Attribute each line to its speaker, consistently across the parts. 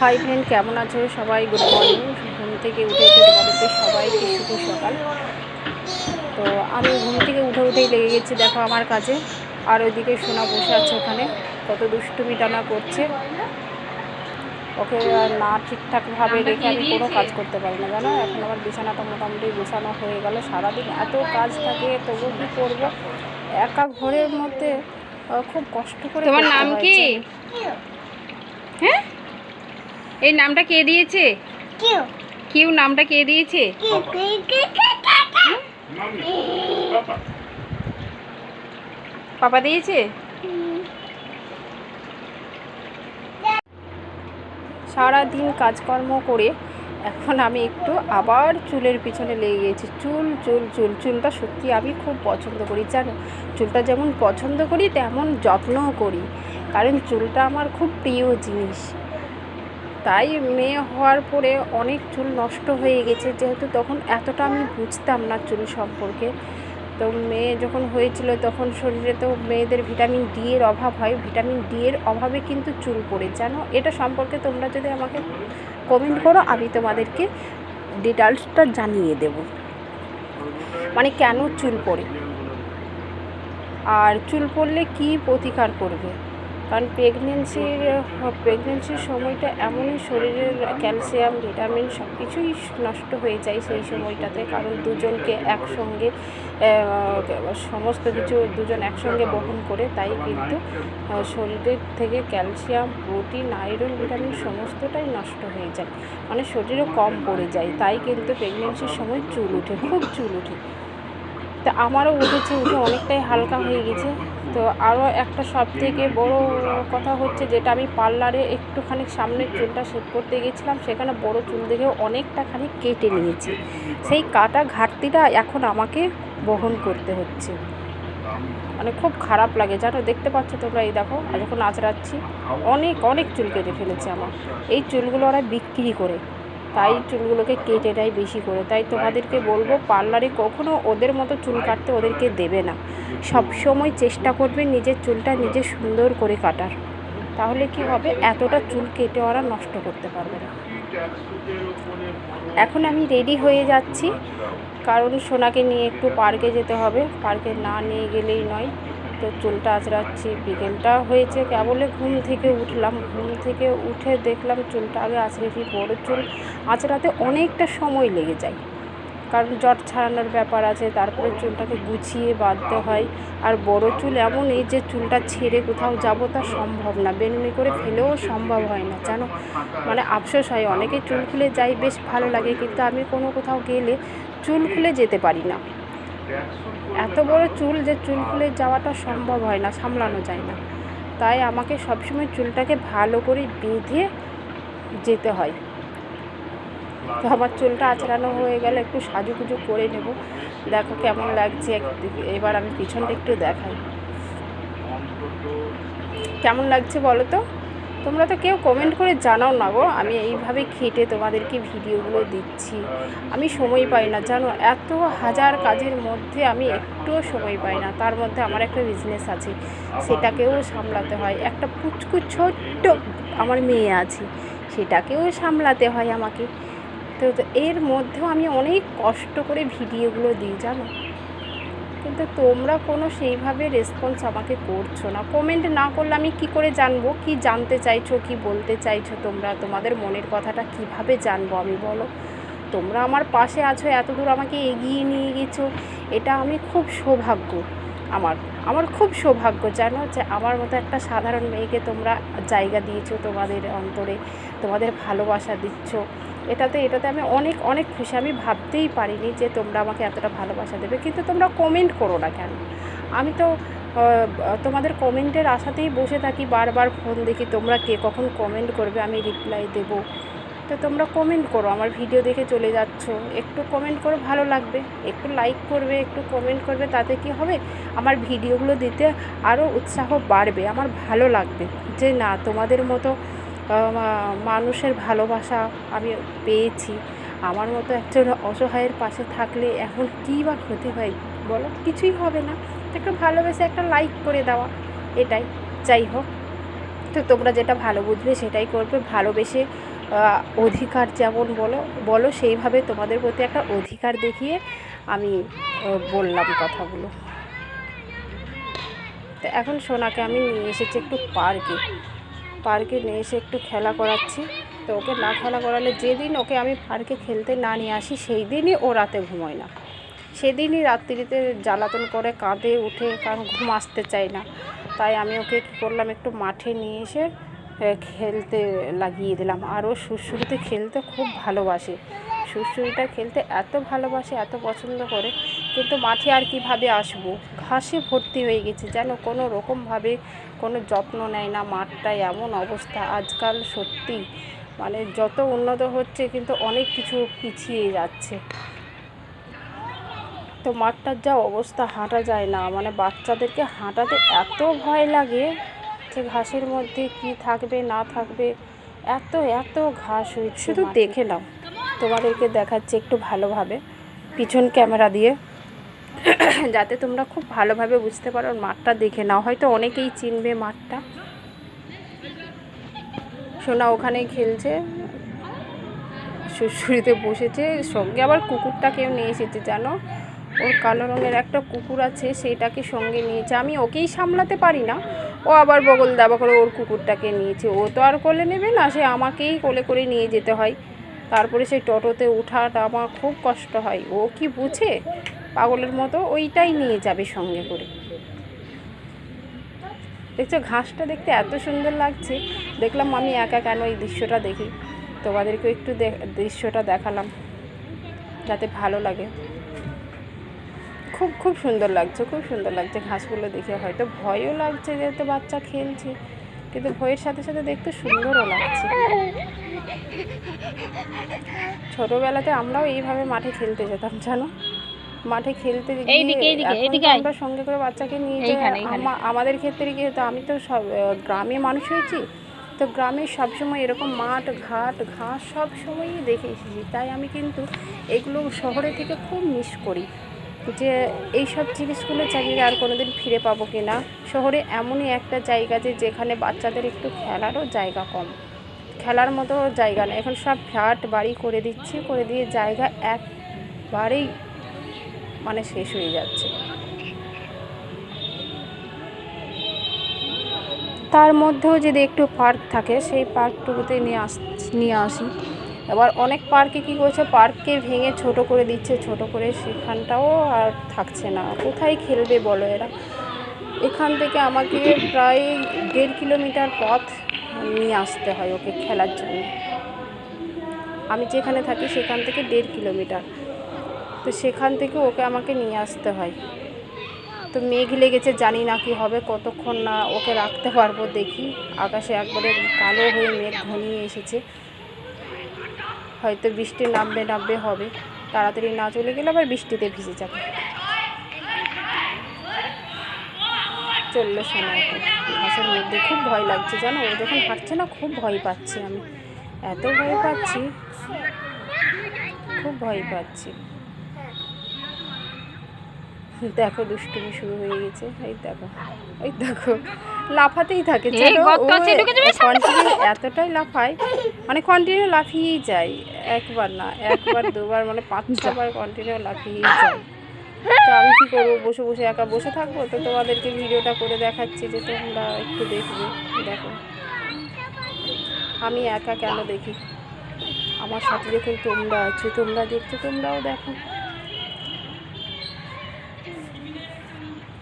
Speaker 1: Hi friend কেমন আছো সবাই? Good morning. ঘুম থেকে উঠে উঠে তোমাদেরকে সবাইকে শুভ সকাল। তো আমি ঘুম থেকে উঠে উঠেই লেগে গেছি দেখো আমার কাছে আর ওইদিকে সোনা বসে আছে ওখানে। কত দুষ্টুমি টানা করছে। ওকে আর না ঠিকঠাকভাবে রেখে আমি কোনো কাজ করতে পারি না জানো? এখন আমার বিছানাটা মোটামুটি গোছানো হয়ে গেল সারাদিন। এত কাজ থাকে তবু কী করব? একা ঘরের মধ্যে খুব কষ্ট করে
Speaker 2: তোমার নাম কি? হ্যাঁ? এই নামটা কে দিয়েছে?
Speaker 3: কেউ।
Speaker 2: কিউ নামটা কে দিয়েছে? পাপা দিয়েছে?
Speaker 1: সারাদিন কাজকর্ম করে এখন আমি একটু আবার চুলের পিছনে লেগে গেছি। চুল চুল চুল চুলটা সত্যি আমি খুব পছন্দ করি জানো? চুলটা যেমন পছন্দ করি তেমন যত্নও করি। কারণ চুলটা আমার খুব প্রিয় জিনিস। তাই মেয়ে হওয়ার পরে অনেক চুল নষ্ট হয়ে গেছে। যেহেতু তখন এতটা আমি বুঝতাম না চুল সম্পর্কে। তো মেয়ে যখন হয়েছিল তখন শরীরে তো মেয়েদের ভিটামিন ডি এর অভাব হয়। ভিটামিন ডি এর অভাবে কিন্তু চুল পড়ে। জানো, এটা সম্পর্কে তোমরা যদি আমাকে কমেন্ট করো, আমি তোমাদেরকে ডিটেলসটা জানিয়ে দেব। মানে কেন চুল পড়ে? আর চুল পড়লে কি প্রতিকার করবে? কারণ প্রেগনেন্সির প্রেগনেন্সির সময়টা এমনই শরীরের ক্যালসিয়াম ভিটামিন সব কিছুই নষ্ট হয়ে যায় সেই সময়টাতে। কারণ দুজনকে একসঙ্গে সমস্ত কিছু দুজন একসঙ্গে বহন করে, তাই কিন্তু শরীরের থেকে ক্যালসিয়াম প্রোটিন আয়রন ভিটামিন সমস্তটাই নষ্ট হয়ে যায়। মানে শরীরে কম পড়ে যায়, তাই কিন্তু প্রেগনেন্সির সময় চুল উঠে, খুব চুল উঠে। তা আমারও উঠেছে, উঠে অনেকটাই হালকা হয়ে গেছে। তো আরও একটা সব থেকে বড় কথা হচ্ছে যেটা আমি পার্লারে একটুখানি সামনের চুলটা শেভ করতে গেছিলাম সেখানে বড় চুল দেখে অনেকটা খানি কেটে নিয়েছি। সেই কাটা ঘাটতিটা এখন আমাকে বহন করতে হচ্ছে। মানে খুব খারাপ লাগে। জানো, দেখতে পাচ্ছ তোমরা এই দেখো যখন আঁচড়াচ্ছি, অনেক অনেক চুল কেটে ফেলেছে আমার। এই চুলগুলো ওরা বিক্রি করে। তাই চুলগুলোকে কেটে নেয় বেশি করে। তাই তোমাদেরকে বলব, পার্লারে কখনো ওদের মতো চুল কাটতে ওদেরকে দেবে না। সব সময় চেষ্টা করবে নিজের চুলটা নিজে সুন্দর করে কাটার। তাহলে কি হবে? এতটা চুল কেটে ওরা নষ্ট করতে পারবে না। এখন আমি রেডি হয়ে যাচ্ছি। কারণ সোনাকে নিয়ে একটু পার্কে যেতে হবে। পার্কে না নিয়ে গেলেই নয়। তো চুলটা আঁচড়াচ্ছি, বিকেলটা হয়েছে, কেবলে ঘুম থেকে উঠলাম। ঘুম থেকে উঠে দেখলাম চুলটা আগে আঁচড়েছি বড়ো চুল আঁচড়াতে অনেকটা সময় লেগে যায়। কারণ জট ছাড়ানোর ব্যাপার আছে, তারপরে চুলটাকে গুছিয়ে বাঁধতে হয়। আর বড় চুল এমন এই যে চুলটা ছেড়ে কোথাও যাব তা সম্ভব না, বেনুনি করে ফেলেও সম্ভব হয় না, জানো? মানে আফসোস হয়, অনেকে চুল খুলে যাই, বেশ ভালো লাগে, কিন্তু আমি কোনো কোথাও গেলে চুল খুলে যেতে পারি না। এত বড় চুল যে চুল খুলে যাওয়াটা সম্ভব হয় না, সামলানো যায় না। তাই আমাকে সবসময় চুলটাকে ভালো করে বেঁধে যেতে হয়। তো আমার চুলটা আঁচড়ানো হয়ে গেলে একটু সাজুগুজু করে নেব। দেখো কেমন লাগছে এবার আমি পিছনটা একটু দেখাই। কেমন লাগছে বলো তো? তোমরা তো কেউ কমেন্ট করে জানাও না গো। আমি এইভাবে খেটে তোমাদেরকে ভিডিওগুলো দিচ্ছি। আমি সময় পাই না, জানো? এত হাজার কাজের মধ্যে আমি একটুও সময় পাই না। তার মধ্যে আমার একটা বিজনেস আছে, সেটাকেও সামলাতে হয়। একটা পুচকু ছোট্ট আমার মেয়ে আছে, সেটাকেও সামলাতে হয় আমাকে। তো এর মধ্যেও আমি অনেক কষ্ট করে ভিডিওগুলো দিই, জানো? কিন্তু তোমরা কোনো সেইভাবে রেসপন্স আমাকে করছ না। কমেন্ট না করলে আমি কি করে জানব? কি জানতে চাইছো? কি বলতে চাইছো তোমরা? তোমাদের মনের কথাটা কীভাবে জানব আমি বলো? তোমরা আমার পাশে আছো, এত দূর আমাকে এগিয়ে নিয়ে গেছো। এটা আমি খুব সৌভাগ্য আমার আমার খুব সৌভাগ্য জানো যে আমার মতো একটা সাধারণ মেয়েকে তোমরা জায়গা দিয়েছ তোমাদের অন্তরে, তোমাদের ভালোবাসা দিচ্ছ। এটাতে এটাতে আমি অনেক অনেক খুশি। আমি ভাবতেই পারিনি যে তোমরা আমাকে এতটা ভালোবাসা দেবে, কিন্তু তোমরা কমেন্ট করো না কেন? আমি তো তোমাদের কমেন্টের আশাতেই বসে থাকি, বারবার ফোন দেখি, তোমরা কে কখন কমেন্ট করবে, আমি রিপ্লাই দেব। তো তোমরা কমেন্ট করো, আমার ভিডিও দেখে চলে যাচ্ছ। একটু কমেন্ট করো, ভালো লাগবে। একটু লাইক করবে, একটু কমেন্ট করবে, তাতে কি হবে? আমার ভিডিওগুলো দিতে আরও উৎসাহ বাড়বে, আমার ভালো লাগবে। যে না, তোমাদের মতো মানুষের ভালোবাসা আমি পেয়েছি। আমার মতো একজন অসহায়ের পাশে থাকলে এখন কী বা ক্ষতি হয় বলো? কিছুই হবে না। একটু ভালোবেসে একটা লাইক করে দেওয়া, এটাই। যাই হোক, তো তোমরা যেটা ভালো বুঝবে সেটাই করবে। ভালোবেসে অধিকার যেমন বলো বলো সেইভাবে তোমাদের প্রতি একটা অধিকার দেখিয়ে আমি বললাম কথাগুলো। তো এখন সোনাকে আমি নিয়ে এসেছি একটু পার্কে। পার্কে নিয়ে এসে একটু খেলা করাচ্ছি। তো ওকে না খেলা করালে যেদিন ওকে আমি পার্কে খেলতে না নিয়ে আসি সেই দিনই ও রাতে ঘুমোয় না। সেদিনই রাত্রিতে জ্বালাতন করে কাঁদে, উঠে, কারণ ঘুম আসতে চায় না। তাই আমি ওকে কী করলাম, একটু মাঠে নিয়ে এসে খেলতে লাগিয়ে দিলাম। আর ও সুরসুরিতে খেলতে খুব ভালোবাসে। সুরসুরিটা খেলতে এত ভালোবাসে এত পছন্দ করে কিন্তু মাঠে আর কীভাবে আসব? ঘাসে ভর্তি হয়ে গেছে যেন কোনো রকমভাবে কোনো যত্ন নেয় না মাঠটায় এমন অবস্থা। আজকাল সত্যি মানে যত উন্নত হচ্ছে কিন্তু অনেক কিছু পিছিয়ে যাচ্ছে। তো মাঠটার যা অবস্থা হাঁটা যায় না। মানে বাচ্চাদেরকে হাঁটাতে এত ভয় লাগে যে ঘাসের মধ্যে কি থাকবে না থাকবে। এত এত ঘাস হয়েছে শুধু দেখে নাও। তোমাদেরকে দেখাচ্ছি একটু ভালোভাবে। পিছন ক্যামেরা দিয়ে। যাতে তোমরা খুব ভালোভাবে বুঝতে পারো মাঠটা দেখে নাও। হয়তো অনেকেই চিনবে মাঠটা সোনা ওখানে খেলছে। সুরসুরিতে বসেছে। সঙ্গে আবার কুকুরটা কেউ নিয়ে এসেছে, জানো? ওর কালো রঙের একটা কুকুর আছে, সেইটাকে সঙ্গে নিয়েছে। আমি ওকেই সামলাতে পারি না। ও আবার বগল দাবা করে ওর কুকুরটাকে নিয়েছে। ও তো আর কোলে নেবে না, সে আমাকেই কোলে করে নিয়ে যেতে হয়। তারপরে সেই টোটোতে ওঠাটা আমার খুব কষ্ট হয়। ও কি বুঝে? পাগলের মতো ওইটাই নিয়ে যাবে সঙ্গে করে। দেখছ, ঘাসটা দেখতে এত সুন্দর লাগছে। দেখলাম আমি একা কেন এই দৃশ্যটা দেখি? তোমাদেরকেও একটু দৃশ্যটা দেখালাম, যাতে ভালো লাগে। খুব খুব সুন্দর লাগছে, খুব সুন্দর লাগছে ঘাসগুলো দেখে। হয়তো ভয়ও লাগছে যেহেতু বাচ্চা খেলছে। কিন্তু ভয়ের সাথে সাথে দেখতে সুন্দরও লাগছে। ছোটবেলাতে আমরাও এইভাবে মাঠে খেলতে যেতাম জানো? মাঠে খেলতে। আমরা সঙ্গে করে বাচ্চাকে নিয়ে যাই। আমাদের ক্ষেত্রে কি হতো আমি তো সব গ্রামে মানুষ হয়েছি তো গ্রামে সবসময় এরকম মাঠ ঘাট ঘাস সব সময়ই দেখে এসেছি। তাই আমি কিন্তু এগুলো শহরে থেকে খুব মিস করি। যে এই সব জিনিসগুলো চাইলে আর কোনোদিন ফিরে পাবো কি না শহরে এমনই একটা জায়গা যে যেখানে বাচ্চাদের একটু খেলারও জায়গা কম। খেলার মতো জায়গা নেই এখন সব ফ্ল্যাট, বাড়ি করে দিচ্ছে, করে দিয়ে জায়গা একবারেই মানে শেষ হয়ে যাচ্ছে। তার মধ্যেও যদি একটু পার্ক থাকে, সেই পার্কটুকুতে নিয়ে আস, নিয়ে আসি। এবার অনেক পার্কে কী করছে? পার্ককে ভেঙে ছোট করে দিচ্ছে, ছোট করে সেখানটাও আর থাকছে না। কোথায় খেলবে বলো এরা? এখান থেকে আমাকে প্রায় দেড় কিলোমিটার পথ নিয়ে আসতে হয় ওকে খেলার জন্য। আমি যেখানে থাকি সেখান থেকে দেড় কিলোমিটার। তো সেখান থেকে ওকে আমাকে নিয়ে আসতে হয়। তো মেঘ লেগেছে, জানি না কি হবে, কতক্ষণ না ওকে রাখতে পারব দেখি। আকাশে একবারে কালো হয়ে মেঘ ঘনিয়ে এসেছে। হয়তো বৃষ্টি নামবে নামবে, হবে। তাড়াতাড়ি না চলে গেলে আবার বৃষ্টিতে ভিজে যাবে। চলল সময়। ঘাসের মধ্যে খুব ভয় লাগছে, জানো? ও যখন হাঁটছে না, খুব ভয় পাচ্ছি আমি। এত ভয় পাচ্ছি, খুব ভয় পাচ্ছি। দেখো দুষ্টুমি শুরু হয়ে গেছে। এই দেখো এই দেখো। লাফাতেই থাকে। কন্টিনিউ এতটাই লাফায় মানে কন্টিনিউ লাফিয়েই যায় একবার না একবার দুবার মানে পাঁচ ছবার কন্টিনিউ লাফিয়েই যায়। তো আমি কী করব? বসে বসে একা বসে থাকব? তো তোমাদেরকে ভিডিওটা করে দেখাচ্ছি যে তোমরা একটু দেখবে। দেখো। আমি একা কেন দেখি? আমার সাথে যখন তোমরা আছো তোমরা দেখছ তোমরাও দেখো।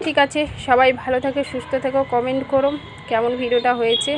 Speaker 1: ঠিক আছে সবাই ভালো থাকে সুস্থ থেকো কমেন্ট করো কেমন ভিডিওটা হয়েছে?